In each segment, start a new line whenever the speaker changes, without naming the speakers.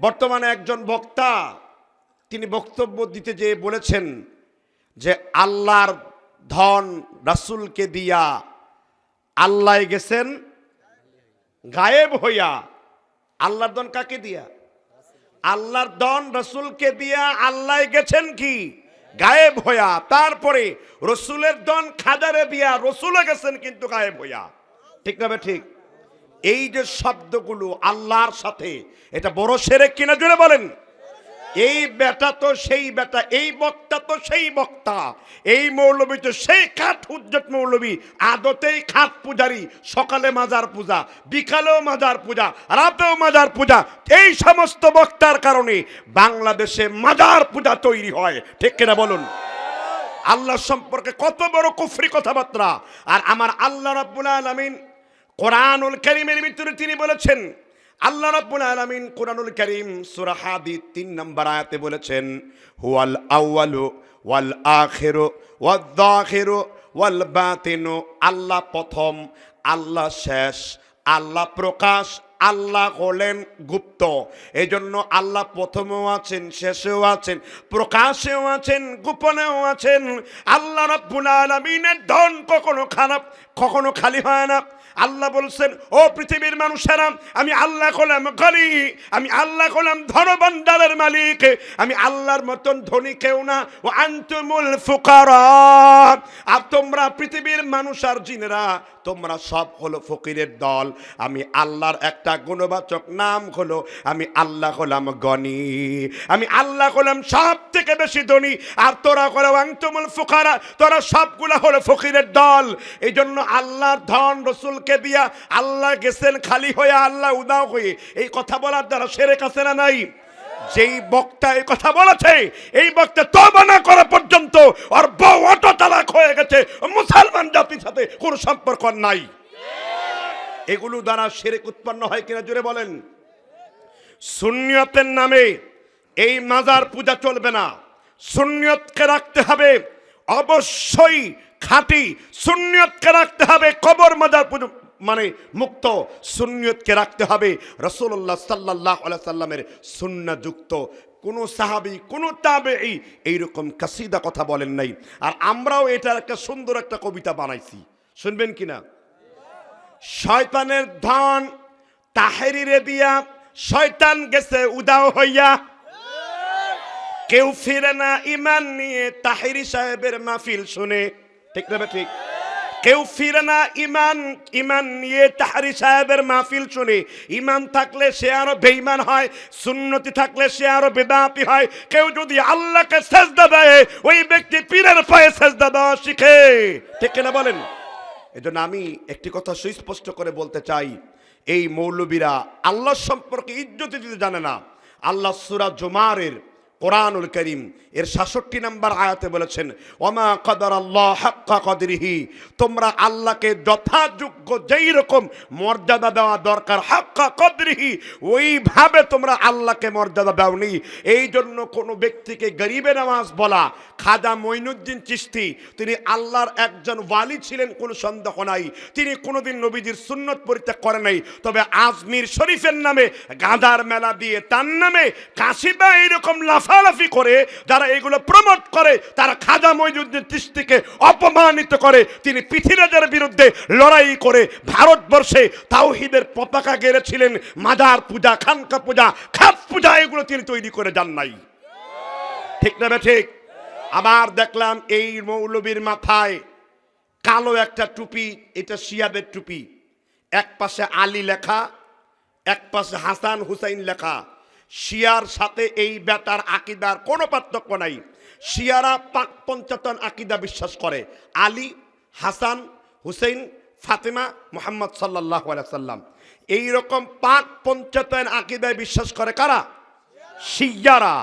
বর্তমানে একজন বক্তা, তিনি বক্তব্য দিতে যেয়ে বলেছেন যে আল্লাহর ধন রাসূলকে দিয়া আল্লাহ গেছেন গায়েব হইয়া। আল্লাহর ধন কাকে দিয়া? আল্লাহর দন রসুলকে দিয়া আল্লাহ গেছেন কি? গায়েব হইয়া। তারপরে রসুলের দন খাদারে দিয়া রসুলে গেছেন কিন্তু গায়েব হইয়া। ঠিক না ঠিক? এই যে শব্দগুলো আল্লাহর সাথে, এটা বড় সেরে কিনা জুড়ে বলেন। এই বেটা তো সেই বেটা, এই বক্তা তো সেই বক্তা, এই মৌলবী তো সেই খাট হুজ্জত মৌলবী, আদতেই খাট পূজারি, সকালে মাজার পূজা, বিকালেও মাজার পূজা, রাতেও মাজার পূজা, এই সমস্ত বক্তার কারণে বাংলাদেশে মাজার পূজা তৈরি হয়, ঠিক কিনা বলুন? আল্লাহ সম্পর্কে কত বড় কুফরি কথাবার্তা, আর আমার আল্লাহ রাব্বুল আলামিন কোরআনুল কারীমের ভিতরে তিনি বলেছেন, আল্লাহ রাব্বুল আলামিন কোরআনুল কারীম সূরা হাদিদ 3 নম্বর আয়াতে বলেছেন, হুয়াল আউয়ালু ওয়াল আখিরু ওয়াদ দাখিরু ওয়াল বাতিনু, আল্লাহ প্রথম, আল্লাহ শেষ, আল্লাহ প্রকাশ, আল্লাহ হলেন গুপ্ত। এই জন্য আল্লাহ প্রথমেও আছেন, শেষেও আছেন, প্রকাশেও আছেন, গোপনেও আছেন। আল্লাহ রাব্বুল আলামিনের ধন কখনো খারাপ, কখনো খালি হয় না। আল্লাহ বলছেন, ও পৃথিবীর মানুষেরা, আমি আল্লাহ হলাম গনি আমি আল্লাহ হলাম ধনবন্দারের মালিক, আমি আল্লাহর মতন ধনী কেউ না, ও আন্তুমুল ফুকারা। আর তোমরা পৃথিবীর মানুষ আর জিনেরা, তোমরা সব হলো ফকিরের দল। আমি আল্লাহর একটা গুণবাচক নাম হলো, আমি আল্লাহ হলাম গনি। আমি আল্লাহ হলাম সব থেকে বেশি ধনী, আর তোরা হলো আংতুমুল ফুকারা, তোরা সবগুলা হলো ফকিরের দল। এই জন্য আল্লাহর ধন রসুলকে দিয়া আল্লাহ গেছেন খালি হয়ে, আল্লাহ উদাও হয়ে। এই কথা বলার দ্বারা সেরে কাছে না নাই? যেই বক্তা এই কথা বলেছে, এই বক্তা তবা না করা পর্যন্ত আর বউ অটো তালাক হয়ে গেছে। মুসলমান জাতির সাথে কোনো সম্পর্ক নাই। এগুলো দ্বারা সেরেক উৎপন্ন হয় কিনা জুড়ে বলেন। সুন্নিয়তের নামে এই মাজার পূজা চলবে না। সুন্নিয়তকে রাখতে হবে অবশ্যই খাঁটি। সুন্নিয়তকে রাখতে হবে কবর মাজার পুজো মানে মুক্ত সুন্নিয়তকে রাখতে হবে। রসুল্লাহ সাল্লাহ সাল্লামের সুন্নাযুক্ত কোনো সাহাবি, কোনো তাবে এই এইরকম কাসিদা কথা বলেন নাই। আর আমরাও এটার একটা সুন্দর একটা কবিতা বানাইছি। শুনবেন কিনা? শয়তানের ধন তাহেরিরে দিয়া শয়তান গেছে উদাও হইয়া। কেউ ফিরে না ইমান নিয়ে তাহেরি সাহেবের মাহফিল শুনে। ঠিক না ঠিক? কেউ ফিরে না ইমান ইমান নিয়ে তাহারি সাহেবের মাহফিল শুনে। ইমান থাকলে সে আরও বেইমান হয়, সুন্নতি থাকলে সে আরও বেদাতি হয়। কেউ যদি আল্লাহকে সেজদা দেয়, ওই ব্যক্তি পীরের পায়ে সেজদা দেওয়া শিখে। ঠিক না বলেন? এজন্য আমি একটি কথা সুস্পষ্ট করে বলতে চাই। এই মৌলবীরা আল্লাহ সম্পর্কে ইজ্জতি দিতে জানে না। আল্লাহ সুরা জুমারের কোরআনুল করিম, এর সাতষট্টি নাম্বার আয়াতে বলেছেন, ওমা কদর আল্লাহ হাক্কা কদরিহি তোমরা আল্লাহকে যথাযোগ্য যেই রকম মর্যাদা দেওয়া দরকার, হাক্কা কদরিহি, ওইভাবে তোমরা আল্লাহকে মর্যাদা দাওনি। এই জন্য কোনো ব্যক্তিকে গরিবে নামাজ বলা, খাজা মঈনুদ্দিন চিস্তি তিনি আল্লাহর একজন ওয়ালি ছিলেন, কোনো সন্দেহ নাই। তিনি কোনোদিন নবীজির সুন্নত পরিত্যাগ করে নাই। তবে আজমির শরীফের নামে গাঁদার মেলা দিয়ে তার নামে কাশিবা এইরকম লাফালাফি করে, যারা এগুলো প্রমোট করে, তারা খাজা মঈনুদ্দিন তিস্তিকে অপমানিত করে, তিনি পৃথিবীরাজের বিরুদ্ধে লড়াই করে ভারতবর্ষে তাওহিদের পতাকা গেড়েছিলেন, মাজার পূজা, খানকা পূজা, খাপ পূজা, এগুলো তিনি তৈরি করে যান নাই। ঠিক না ঠিক? আবার দেখলাম এই মৌলবীর মাথায় কালো একটা টুপি, এটা শিয়াদের টুপি। এক পাশে আলী লেখা, এক পাশে হাসান হুসাইন লেখা। শিয়ার সাথে এই বেটার আকিদার কোনো পার্থক্য নাই। শিয়ারা পাক পঞ্চাতন আকিদা বিশ্বাস করে। আলী, হাসান, হুসেইন, ফাতেমা, মোহাম্মদ সাল্লাহ সাল্লাম এইরকম পাক পঞ্চাতন আকিদায় বিশ্বাস করে কারা? শিয়ারা।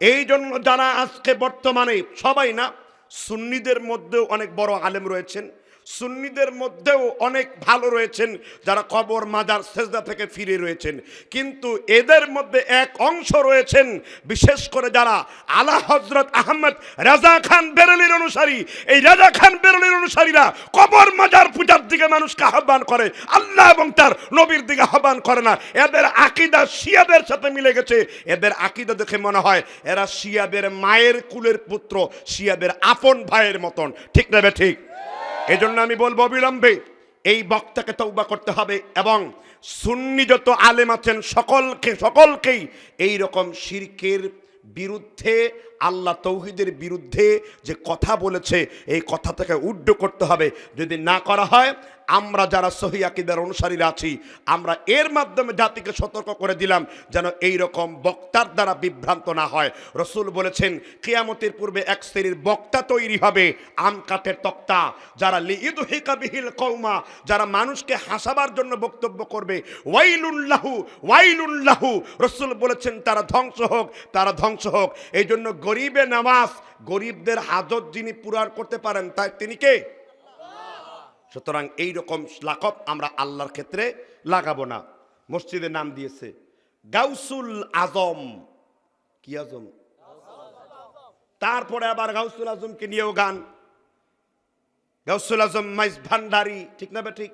এই জন্য যারা আজকে বর্তমানে, সবাই না, সুন্নিদের মধ্যেও অনেক বড় আলেম রয়েছেন। সুন্নিদের মধ্যেও অনেক ভালো রয়েছেন, যারা কবর, মাজার, সেজদা থেকে ফিরে রয়েছেন। কিন্তু এদের মধ্যে এক অংশ রয়েছেন, বিশেষ করে যারা আলা হজরত আহমদ রাজা খান বেরলির অনুসারী। এই রাজা খান বেরলির অনুসারীরা কবর, মাজার, পূজার দিকে মানুষকে আহ্বান করে। আল্লাহ এবং তার নবীর দিকে আহ্বান করে না। এদের আকিদা শিয়াদের সাথে মিলে গেছে। এদের আকিদা দেখে মনে হয় এরা শিয়াদের মায়ের কুলের পুত্র, শিয়াদের আপন ভাইয়ের মতন। ঠিক না ঠিক? এই জন্য আমি বলব অবিলম্বে এই বক্তাকে তৌবা করতে হবে এবং সুন্নি যত আলেম আছেন সকলকে, সকলকেই এই রকম শিরকের বিরুদ্ধে, আল্লাহ তৌহিদের বিরুদ্ধে যে কথা বলেছে, এই কথা থেকে উড্ড করতে হবে। যদি না করা হয় আমরা যারা সহি আকিদার অনুসারীরা আছি, আমরা এর মাধ্যমে জাতিকে সতর্ক করে দিলাম যেন এই রকম বক্তার দ্বারা বিভ্রান্ত না হয়। রসুল বলেছেন, কিয়ামতের পূর্বে এক শ্রেণির বক্তা তৈরি হবে আম কাঠের তক্তা, যারা লিইদ বিহিল কৌমা যারা মানুষকে হাসাবার জন্য বক্তব্য করবে। ওয়াইলুল্লাহু ওয়াইলুল্লাহু রসুল বলেছেন, তারা ধ্বংস হোক, তারা ধ্বংস হোক। এই জন্য গরিবে নামাজ, গরিবদের হাজত যিনি পূরণ করতে পারেন তাই তিনি কে? সুতরাং এই রকম লাকব আমরা আল্লাহর ক্ষেত্রে লাগাবো না। মসজিদের নাম দিয়েছে, গাউসুল আজম। কি আজম? তারপরে আবার গাউসুল আজমকে নিয়েও গান। গাউসুল আজম মাইজ ভান্ডারি, ঠিক না ঠিক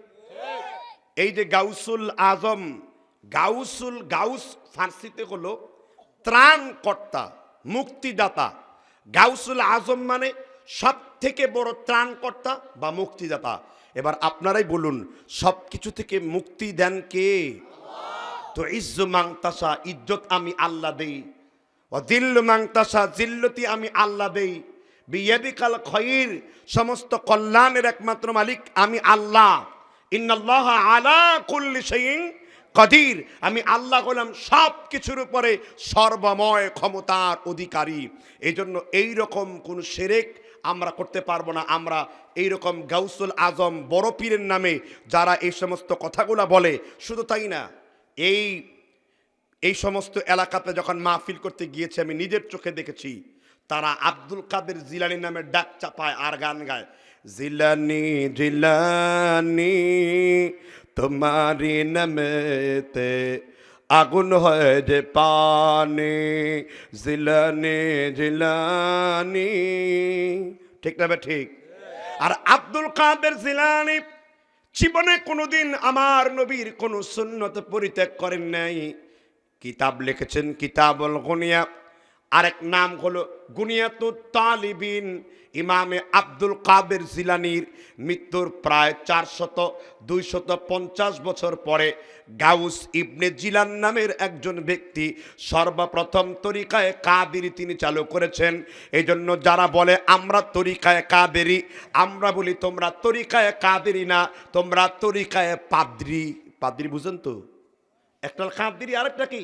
এই যে গাউসুল আজম, গাউসুল গাউস ফার্সিতে হলো ত্রাণকর্তা, মুক্তিদাতা। গাউসুল আজম মানে সব থেকে বড় ত্রাণকর্তা বা মুক্তিদাতা। এবার আপনারাই বলুন সব কিছু থেকে মুক্তি দেন কে? তো ইজ্জু মাংতাসা, ইজ্জত আমি আল্লাহ দেই। ও দিল্লু মাংতাসা, জিল্লতি আমি আল্লাহ দেই। বিয়াদিকাল খয়ির সমস্ত কল্যাণের একমাত্র মালিক আমি আল্লাহ। ইন্নাল্লাহ আলা কুল্লি শাইইন কদির। আমি আল্লাহ হলাম সব কিছুর উপরে সর্বময় ক্ষমতার অধিকারী। এই জন্য এইরকম কোন সেরেক আমরা করতে পারব না। আমরা এইরকম গাউসুল আজম বড় পীরের নামে যারা এই সমস্ত কথাগুলা বলে, শুধু তাই না, এই এই সমস্ত এলাকাতে যখন মাহফিল করতে গিয়েছে, আমি নিজের চোখে দেখেছি, তারা আব্দুল কাদের জিলানি নামে ডাক চাপায় আর গান গায়। জিলানি জিলানি তোমারি নামেতে আগুন হয় যে পানি, জিলানি জিলানি। ঠিক না ঠিক? আর আব্দুল কাদের জিলানি জীবনে কোনোদিন আমার নবীর কোনো সুন্নত পরিত্যাগ করেন নাই। কিতাব লিখেছেন কিতাব গুনিয়া। আরেক নাম হলো গুনিয়াতুত তালিবিন ইমামে আব্দুল কাদের জিলানির মৃত্যুর প্রায় চারশত, দুইশত পঞ্চাশ বছর পরে গাউস ইবনে জিলান নামের একজন ব্যক্তি সর্বপ্রথম তরিকায় কাদেরি তিনি চালু করেছেন। এই জন্য যারা বলে, আমরা তরিকায় কাদেরি, আমরা বলি তোমরা তরিকায় কাদেরি না, তোমরা তরিকায় পাদ্রি। পাদ্রি বুঝেন তো? একটা কাদরি, আরেকটা কি?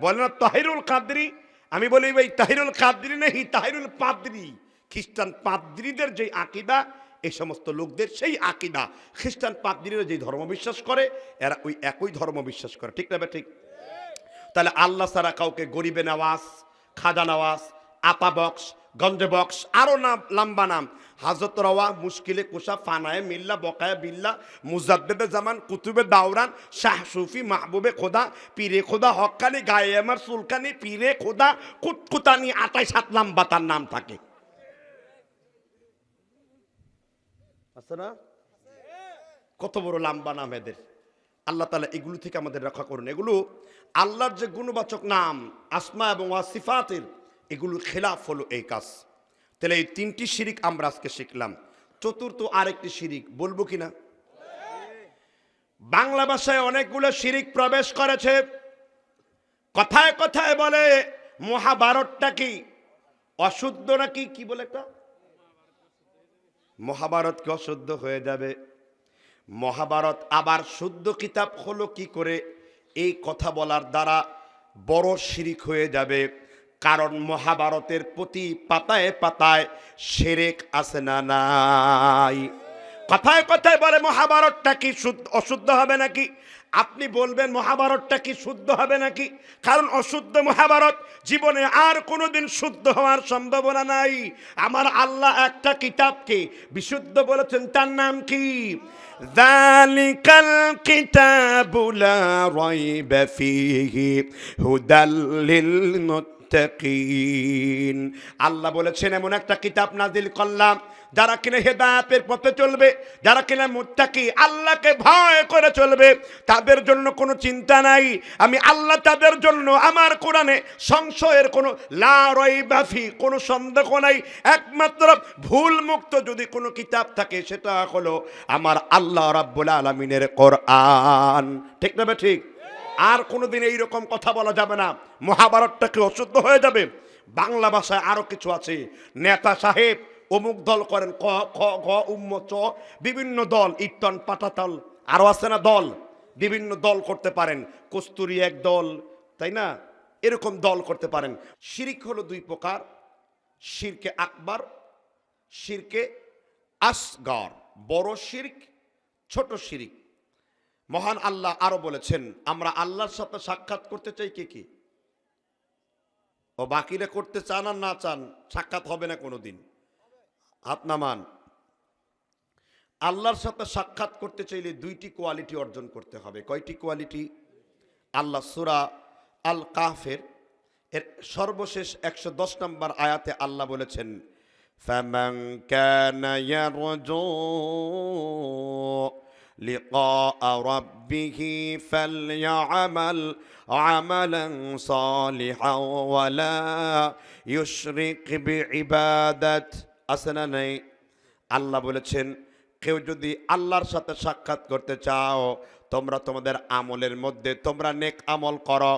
বলে না, তাহিরুল কাদরি। আমি বলি, ভাই, তাহিরুল কাদরি নেই, তাহিরুল পাদ্রি। খ্রিস্টান পাদ্রিদের যে আকিদা এই সমস্ত লোকদের সেই আকিদা। খ্রিস্টান পাদ্রিরা যে ধর্ম বিশ্বাস করে, এরা ওই একই ধর্ম বিশ্বাস করে। ঠিক না ঠিক? তাহলে আল্লাহ সারা কাউকে গরিবে নেওয়াজ খাজা নেওয়াজ, আপা বক্স গঞ্জে বক্স আরও নাম, লম্বা নাম। হাজত রওয়া, মুশকিলে কুশা, ফানায় মিল্লা, বকায়া বিল্লা, মুজাদ্দেদে জামান, কুতুবে দাওরান, শাহ সুফি, মাহবুবে খোদা, পীরে খোদা, হকানি, গায়ে আমার সুলকানি, পীরে খোদা, কুতকুতানি, আটাই সাত লম্বা তার নাম থাকে। আছে না? কত বড় লম্বা নাম এদের। আল্লাহ তালা এগুলো থেকে আমাদের রক্ষা করুন। এগুলো আল্লাহর যে গুণবাচক নাম, আসমা এবং ওয়াসিফাতের এগুলোর খেলাফ হলো এই কাজ। তাহলে এই তিনটি শিরিক আমরা আজকে শিখলাম। চতুর্থ আরেকটি শিরিক, বলব কিনা? বাংলা ভাষায় অনেকগুলো শিরিক প্রবেশ করেছে। কথায় কথায় বলে, মহাভারতটা কি? অশুদ্ধ নাকি? কি বলে একটা? মহাভারত কি অশুদ্ধ হয়ে যাবে? মহাভারত আবার শুদ্ধ কিতাব হলো কি করে? এই কথা বলার দ্বারা বড় শিরিক হয়ে যাবে। কারণ মহাভারতের প্রতি পাতায় পাতায় সেরেক আছে না নাই। কথায় কথায় বলে, মহাভারতটা কি শুদ্ধ, অশুদ্ধ হবে নাকি? আপনি বলবেন, মহাভারতটা কি শুদ্ধ হবে নাকি? কারণ অশুদ্ধ মহাভারত জীবনে আর কোনোদিন শুদ্ধ হওয়ার সম্ভাবনা নাই। আমার আল্লাহ একটা কিতাবকে বিশুদ্ধ বলেছেন, তার নাম কি? কিতাবুলা রয়বে ফিহি হুদাল মুত্তাকিন। আল্লাহ বলেছেন, এমন একটা কিতাব নাজিল করলাম, যারা কিনা হেদায়াতের পথে চলবে, যারা কিনা মুত্তাকি, আল্লাহকে ভয় করে চলবে, তাদের জন্য কোনো চিন্তা নাই। আমি আল্লাহ তাদের জন্য আমার কোরআনে সংশয়ের কোনো লারই বাফি কোনো সন্দেহ নাই। একমাত্র ভুল মুক্ত যদি কোনো কিতাব থাকে, সেটা হলো আমার আল্লাহ রাব্বুল আলমিনের কোরআন। ঠিক না ঠিক? আর কোনোদিন এইরকম কথা বলা যাবে না। মহাভারতটাকে অশুদ্ধ হয়ে যাবে? বাংলা ভাষায় আরও কিছু আছে। নেতা সাহেব, অমুক দল করেন, ক, খ, ঘ উম্ম চ, বিভিন্ন দল, ইটন, পাটাতল, আরও আছে না দল? বিভিন্ন দল করতে পারেন। কস্তুরি এক দল, তাই না? এরকম দল করতে পারেন। শিরিক হলো দুই প্রকার। শিরকে আকবার, শিরকে আসগর। বড় শিরক, ছোট শিরিক। মহান আল্লাহ আরো বলেছেন আমরা আল্লাহর সাথে সাক্ষাৎ করতে চাই কে কি ও বাকিরা করতে চান আর না চান সাক্ষাৎ হবে না কোনোদিন হাত নামান আল্লাহর সাথে সাক্ষাৎ করতে চাইলে দুইটি কোয়ালিটি অর্জন করতে হবে কয়টি কোয়ালিটি আল্লাহ সুরা আল কাফের এর সর্বশেষ একশো দশ নম্বর আয়াতে আল্লাহ বলেছেন فمن كان يرجو لقاء ربه فليعمل عملا صالحا ولا يشرك بعبادة আসনা নেই আল্লাহ বলেছেন কেউ যদি আল্লাহর সাথে সাক্ষাৎ করতে চাও তোমরা তোমাদের আমলের মধ্যে তোমরা নেক আমল করো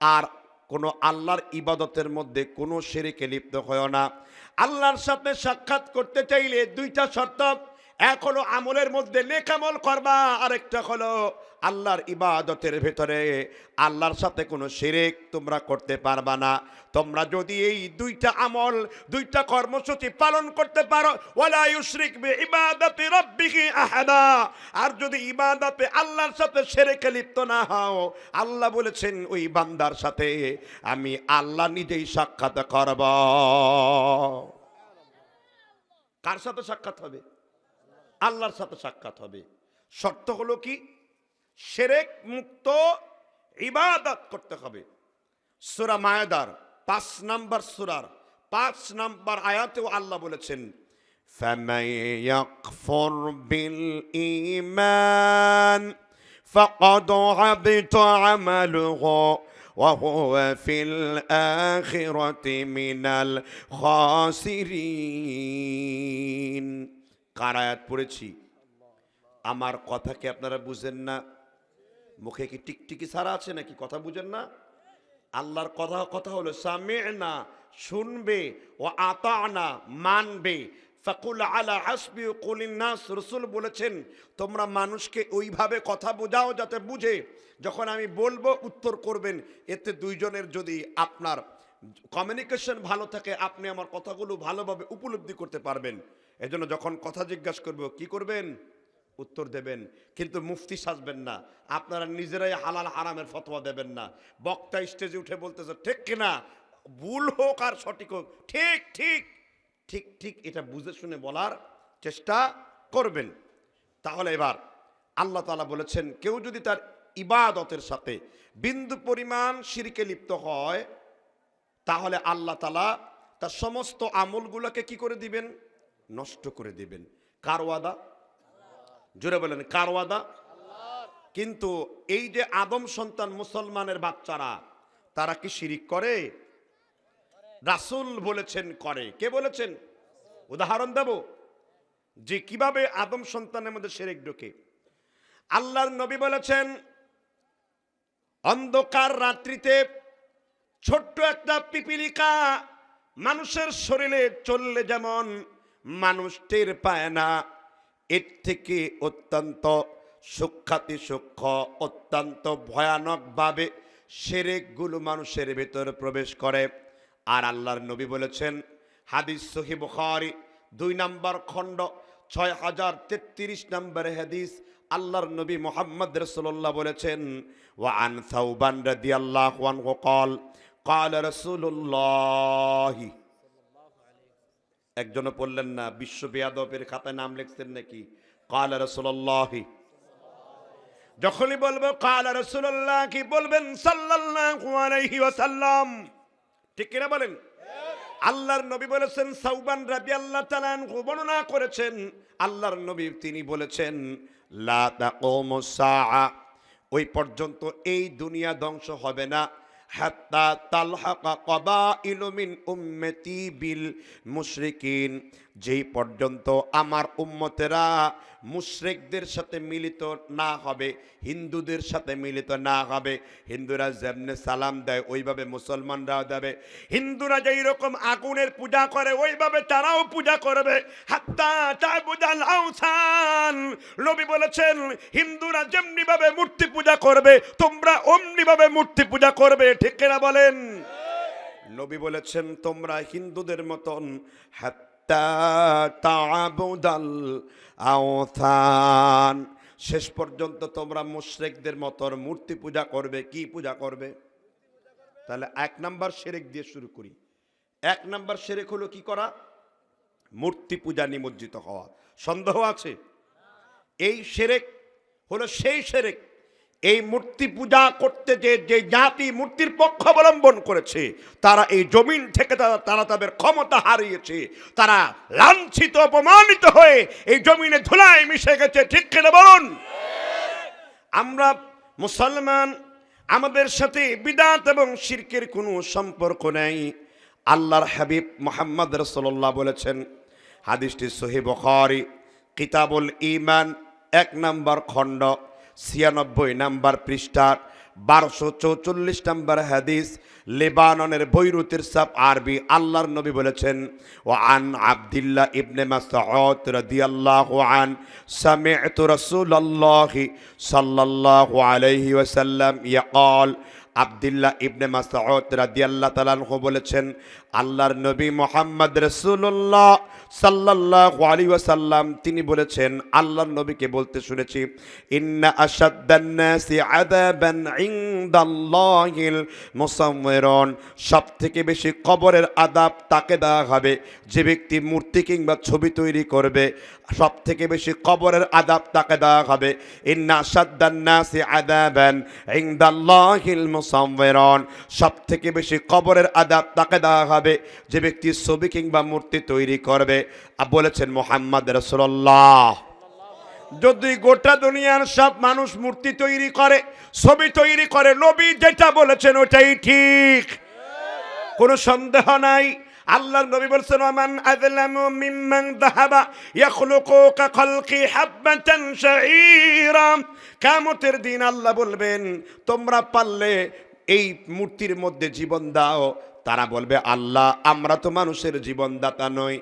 আর কোনো আল্লাহর ইবাদতের মধ্যে কোনো সেরেকে লিপ্ত হয় না আল্লাহর সাথে সাক্ষাৎ করতে চাইলে দুইটা শর্ত এক হলো আমলের মধ্যে নেকামল করবা। আরেকটা হলো আল্লাহর ইবাদতের ভেতরে আল্লাহর সাথে কোনো শিরেক তোমরা করতে পারবা না। তোমরা যদি এই দুইটা আমল, দুইটা কর্মসূচি পালন করতে পারো আর যদি ইবাদতে আল্লাহর সাথে শিরকে লিপ্ত না হও, আল্লাহ বলেছেন, ওই বান্দার সাথে আমি আল্লাহ নিজেই সাক্ষাৎ করব। কার সাথে সাক্ষাৎ হবে? আল্লাহর সাথে সাক্ষাৎ হবে শর্ত হলো কি সেরেক মুক্ত ইবাদত করতে হবে সুরা মায়াদার পাঁচ নাম্বার সুরার পাঁচ নাম্বার আয়াতেও আল্লাহ বলেছেন فمن يكفر بالإيمان فقد حبط عمله وهو في الآخرة من الخاسرين কার আয়াত পড়েছি? আমার কথা কি আপনারা বুঝেন না? মুখে কি টিকটিকি ছাড়া আছে নাকি কথা বুঝেন না? আল্লাহর কথা কথা হলো সামে না শুনবে, ও আতা না মানবে। ফাকুল আলা হাসবি, কলিন নাস, রসুল বলেছেন, তোমরা মানুষকে ওইভাবে কথা বোঝাও যাতে বুঝে। যখন আমি বলব, উত্তর করবেন, এতে দুইজনের যদি আপনার কমিউনিকেশন ভালো থাকে, আপনি আমার কথাগুলো ভালোভাবে উপলব্ধি করতে পারবেন। এজন্য যখন কথা জিজ্ঞাসা করব, কি করবেন? উত্তর দেবেন, কিন্তু মুফতি সাজবেন না। আপনারা নিজেরাই হালাল হারামের ফতোয়া দেবেন না। বক্তা স্টেজে উঠে বলতেছে, ঠিক কিনা? ভুল হোক আর সঠিক হোক। ঠিক ঠিক। ঠিক ঠিক। এটা বুঝে শুনে বলার চেষ্টা করবেন। তাহলে এবার আল্লাহ তালা বলেছেন, কেউ যদি তার ইবাদতের সাথে বিন্দু পরিমাণ সিরিকে লিপ্ত হয়, তাহলে আল্লাহ তালা তার সমস্ত আমলগুলোকে কি করে দিবেন? নষ্ট করে দিবেন। কার ওয়াদা? জোরে বলেন, কার ওয়াদা? কিন্তু এই যে আদম সন্তান মুসলমানের বাচ্চারা, তারা কি শিরিক করে? রাসূল বলেছেন, করে। কে বলেছেন? উদাহরণ দেব। যে কীভাবে আদম সন্তানের মধ্যে শিরিক ঢোকে। আল্লাহর নবী বলেছেন, অন্ধকার রাত্রিতে ছোট্ট একটা পিপিলিকা মানুষের শরীরে চললে যেমন মানুষ টের পায় না এর থেকে অত্যন্ত সূক্ষাতি সূক্ষ্ম অত্যন্ত ভয়ানকভাবে সেরেকগুলো মানুষের ভেতর প্রবেশ করে আর আল্লাহর নবী বলেছেন হাদিস সহি বুখারী দুই নাম্বার খণ্ড ছয় হাজার তেত্রিশ নম্বর হাদিস আল্লাহর নবী মোহাম্মদ রসুল্লাহ বলেছেন ওয়া আন সাউবান রাদিয়াল্লাহু আনহু قال قال رسول الله একজনও পড়লেন না, বিশ্ব বেয়াদবের খাতায় নাম লিখছেন নাকি? কাল রসুল্লাহি যখনই বলব কাল রসুল্লাহ কি বলবেন সাল্লাল্লাহু আলাইহি ওয়াসাল্লাম। ঠিক কিনা বলেন? আল্লাহর নবী বলেছেন সৌবান রাবি আল্লাহ তালান বর্ণনা করেছেন, আল্লাহর নবী তিনি বলেছেন, লা ওই পর্যন্ত এই দুনিয়া ধ্বংস হবে না। حتى تلحق قبائل من أمتي بالمشركين. যেই পর্যন্ত আমার উম্মতেরা মুশরিকদের সাথে মিলিত না হবে, হিন্দুদের সাথে মিলিত না হবে, হিন্দুরা যেমনে সালাম দেয়, ওইভাবে মুসলমানরাও দেবে। হিন্দুরা যেই রকম আগুনের পূজা করে, ওইভাবে তারাও পূজা করবে। নবী বলেছেন, হিন্দুরা যেমনি ভাবে মূর্তি পূজা করবে, তোমরা অমনি ভাবে মূর্তি পূজা করবে, ঠিক কিনা বলেন? নবী বলেছেন, তোমরা হিন্দুদের মতন হাত্তা তাবুদাল আওথান শেষ পর্যন্ত তোমরা মুশরিকদের মতন মূর্তি পূজা করবে, কি পূজা করবে? তাহলে এক নাম্বার সেরেক দিয়ে শুরু করি। এক নাম্বার সেরেক হলো কি করা? মূর্তি পূজা নিমজ্জিত হওয়া। সন্দেহ আছে? এই সেরেক হলো সেই সেরেক এই মূর্তি পূজা করতে যে যে জাতি মূর্তির পক্ষ অবলম্বন করেছে, তারা এই জমিন থেকে তারা তাদের ক্ষমতা হারিয়েছে। তারা লাঞ্ছিত, অপমানিত হয়ে এই জমিনে ধুলায় মিশে গেছে, ঠিক কিনা বলুন? আমরা মুসলমান, আমাদের সাথে বিদাত এবং শিরকের কোনো সম্পর্ক নেই। আল্লাহর হাবিব মোহাম্মদ রসল্লাহ বলেছেন, হাদিসটি সহি বখারি, কিতাবুল ইমান এক নম্বর খণ্ড। ছিয়ানব্বই নাম্বার পৃষ্ঠার বারোশো চৌচল্লিশ নম্বর হাদিস, লেবাননের বৈরুতের সাপ আরবি আল্লাহর নবী বলেছেন ও আন আবদুল্লাহ ইবনে মাসউদ রাদিয়াল্লাহু আন, সামি'তু রাসূলুল্লাহি সাল্লাল্লাহু আলাইহি ওয়াসাল্লাম, ইয়াকাল, আবদুল্লাহ ইবনে মাসউদ রাদিয়াল্লাহু তাআলা বলেছেন আল্লাহর নবী মোহাম্মদ রাসূলুল্লাহ সাল্লাল্লাহু আলাইহি ওয়াসাল্লাম, তিনি বলেছেন, আল্লাহর নবীকে বলতে শুনেছি ইনদাল্লাহিল মুসাওয়িরুন সবথেকে বেশি কবরের আদাব তাকে দেওয়া হবে, যে ব্যক্তি মূর্তি কিংবা ছবি তৈরি করবে সব থেকে বেশি কবরের আদাব তাকে দেওয়া হবে, ইন্না আশাদ্দান নাসি আযাবান ইনদাল্লাহিল সব থেকে বেশি কবরের আদাব তাকে দেওয়া হবে যে ব্যক্তি ছবি কিংবা মূর্তি তৈরি করবে। বলেছেন মোহাম্মদ রসুল্লাহ যদি গোটা দুনিয়ার সব মানুষ মূর্তি তৈরি করে, ছবি তৈরি করে, নবী যেটা বলেছেন ওটাই ঠিক। কোনো সন্দেহ নাই। আল্লাহর নবী বলছেন, ওমান আযলামু মিম্মান যাহাবা ইয়াখলুকু কা খালকি হাববাতান শাঈরা কিয়ামতের দিন আল্লাহ বলবেন, তোমরা পারলে এই মূর্তির মধ্যে জীবন দাও তারা বলবে, আল্লাহ, আমরা তো মানুষের জীবনদাতা নই।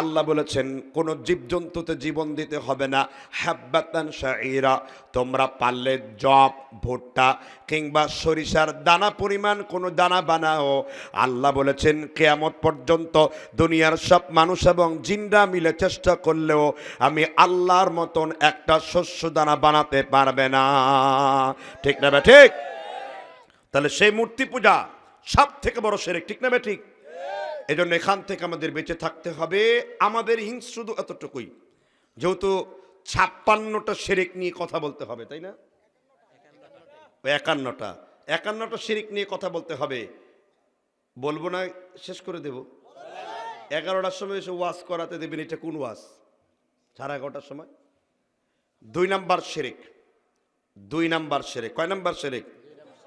আল্লাহ বলেছেন, কোন জীবজন্তুতে জীবন দিতে হবে না। হাব্বাতান শাইরা তোমরা পারলে জব ভুট্টা কিংবা সরিষার দানা পরিমাণ কোনো দানা বানাও। আল্লাহ বলেছেন, কেয়ামত পর্যন্ত দুনিয়ার সব মানুষ এবং জিনরা মিলে চেষ্টা করলেও আমি আল্লাহর মতন একটা শস্য দানা বানাতে পারবে না। ঠিক না ঠিক? তাহলে সেই মূর্তি পূজা সব থেকে বড় সেরেক ঠিক না ঠিক? এই জন্য এখান থেকে আমাদের বেঁচে থাকতে হবে। আমাদের হিংস শুধু এতটুকুই। যেহেতু ছাপ্পান্নটা সেরেক নিয়ে কথা বলতে হবে, তাই না? একান্নটা। একান্নটা সেরেক নিয়ে কথা বলতে হবে। বলব না, শেষ করে দেব। এগারোটার সময় এসে ওয়াজ করাতে দেবেন, এটা কোন ওয়াজ? সাড়ে এগারোটার সময়? দুই নাম্বার সেরেক দুই নাম্বার সেরেক কয় নাম্বার সেরেক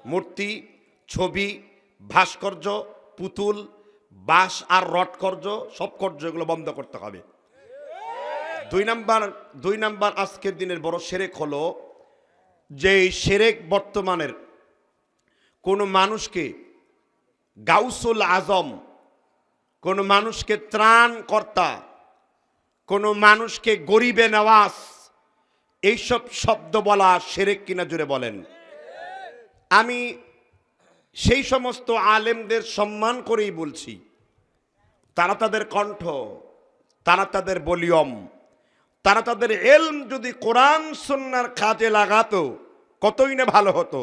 মূর্তি, ছবি ভাস্কর্য, পুতুল, বাঁশ আর রটকর্য সব কর্য এগুলো বন্ধ করতে হবে। দুই নাম্বার দুই নাম্বার আজকের দিনের বড় সেরেক হলো যে সেরেক বর্তমানের কোনো মানুষকে গাউসুল আজম, কোনো মানুষকে ত্রাণ কর্তা কোনো মানুষকে গরিবে নওয়াজ, এইসব শব্দ বলা সেরেক কিনা জুড়ে বলেন। আমি সেই সমস্ত আলেমদের সম্মান করেই বলছি। তারা তাদের কণ্ঠ, তারা তাদের বলিয়ম তারা তাদের এলম যদি কোরআন সন্ন্যার কাজে লাগাতো, কতই না ভালো হতো।